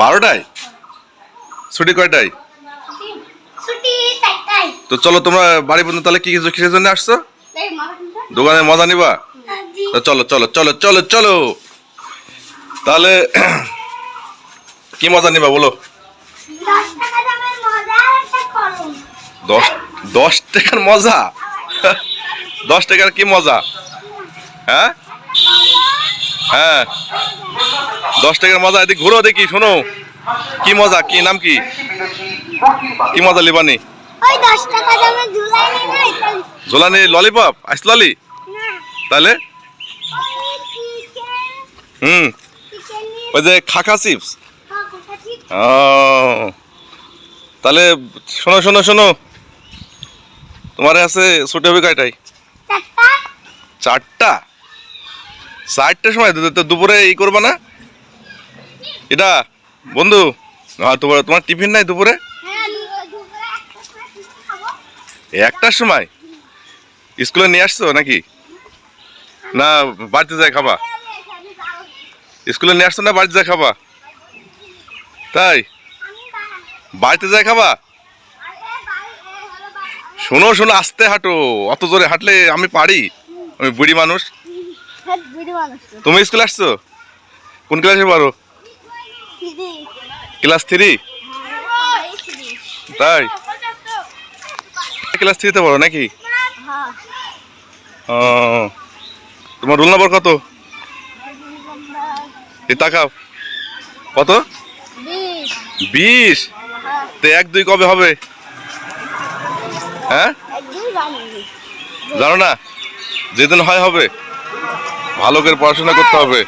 বারোটায়? ছুটি কয়টায়? তো চলো তোমরা বাড়ি পর্যন্ত তাহলে কি কিছু কিসের জন্য আসছো? দোকানে মজা নিবা? জি। তো চলো চলো চলো চলো চলো। তাহলে কি মজা নিবা বলো? দশ দশ টাকার মজা? দশ টাকার কি মজা? হ্যাঁ? হ্যাঁ। দশ টাকার মজা এদিকে ঘুরো দেখি শোনো। কি মজা কি নাম কি? কি মজা লিবানি? নেই ঝোলানি ললিপপ? আইস ললি? তাহলে? হুম। ওই যে খাখা চিপস? ও। তাহলে শোনো শোনো শোনো। তোমার আছে ছুটি হবে কয়টাই চারটা। চারটা? চারটার সময় দুপুরে ই করবা না? এটা বন্ধু তোমার তোমার টিফিন নাই দুপুরে? একটার সময়? স্কুলে নিয়ে আসছো নাকি? না বাড়িতে যায় খাবা। স্কুলে নিয়ে আসছো না বাড়িতে যায় খাবা? তাই? বাড়িতে যায় খাবা? শোনো শোনো আস্তে হাঁটো। অত জোরে হাঁটলে আমি পারি। আমি বুড়ি মানুষ। তুমি স্কুলে আসছো? কোন ক্লাসে পারো। ক্লাস থ্রি তাই? ক্লাস থ্রিতে পড়ো নাকি? হ্যাঁ। ও। তোমার রোল নাম্বার কত? এই তাকাও। কত? বিশ। হ্যাঁ, তো এক দুই কবে হবে? হ্যাঁ? জানো না? যেদিন হয় হবে ভালো করে পড়াশোনা করতে হবে।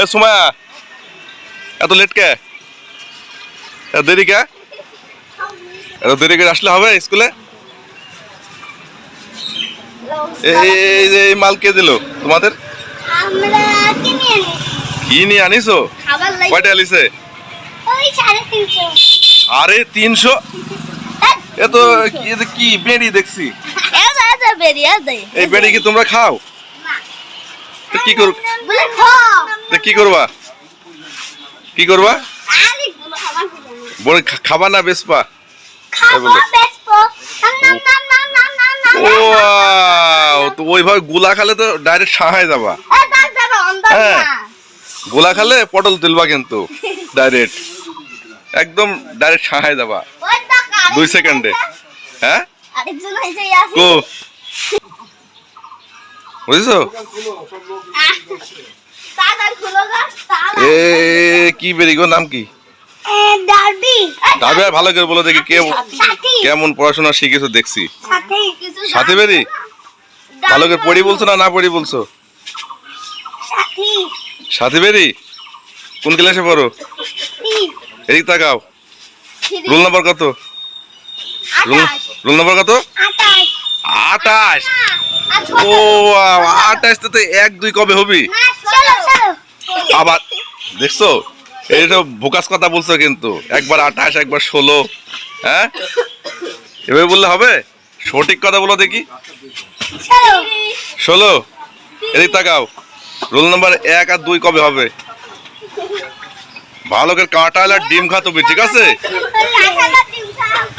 এ সুমায়া এত লেট কে? এত দেরি কে? এত দেরি করে আসলে হবে স্কুলে? এই মাল কে দিল? তোমাদের? কি নিয়ে আনিছো? কয়টা সাড়ে তিনশো। আরে তিনশো? এ তো কি বেড়ি দেখছি। এই বেড়ি কি তোমরা খাও? তো কি কর? তো কি করবা? কি করবা? বলে খাবা না বেসপা? ও তো ওইভাবে গুলা খালে তো ডাইরেক্ট সাহায় যাবা। হ্যাঁ। গোলা খালে পটল তুলবা কিন্তু ডাইরেক্ট। একদম ডাইরেক্ট সাহায় যাবা। দুই সেকেন্ডে। হ্যাঁ? বুঝছ? এ কি বেরি গো নাম কি? ডারবি। ভালো করে বলো দেখি কে কেমন পড়াশোনা শিখেছো দেখছি। সাথে বেরি? ভালো করে পড়ি বলছো না না পড়ি বলছো? সাথে। বেরি কোন ক্লাসে পড়ো? এদিক তাকাও। রোল নাম্বার কত? রোল নাম্বার কত? আটাশ ও আটাশ তো এক, দুই কবে হবি? আবার, দেখছ? সব ভোকাস কথা বলছো কিন্তু। একবার আঠাশ, একবার ষোলো হ্যাঁ? এভাবে বললে হবে? সঠিক কথা বলো দেখি। ষোলো। এদিক তাকাও। রোল নাম্বার এক আর দুই কবে হবে? ভালো করে কাঁঠাল আর ডিম খা তুমি, ঠিক আছে?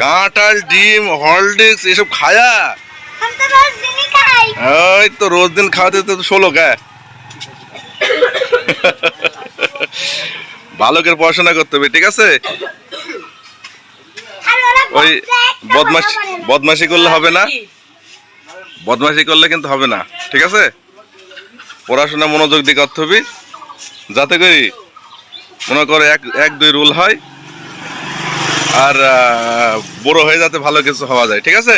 কাঁঠালের ডিম, হরলিক্স, এসব খায়া? ওই তো রোজ দিন খাওয়াতে তো ষোলো কে? ভালো করে পড়াশোনা করতে হবে ঠিক আছে? ওই বদমাস। বদমাশি করলে হবে না? বদমাশি করলে কিন্তু হবে না ঠিক আছে? পড়াশোনা মনোযোগ দিয়ে করতে হবে যাতে করি মনে করো এক এক দুই রুল হয় আর বড় হয়ে যাতে ভালো কিছু হওয়া যায় ঠিক আছে?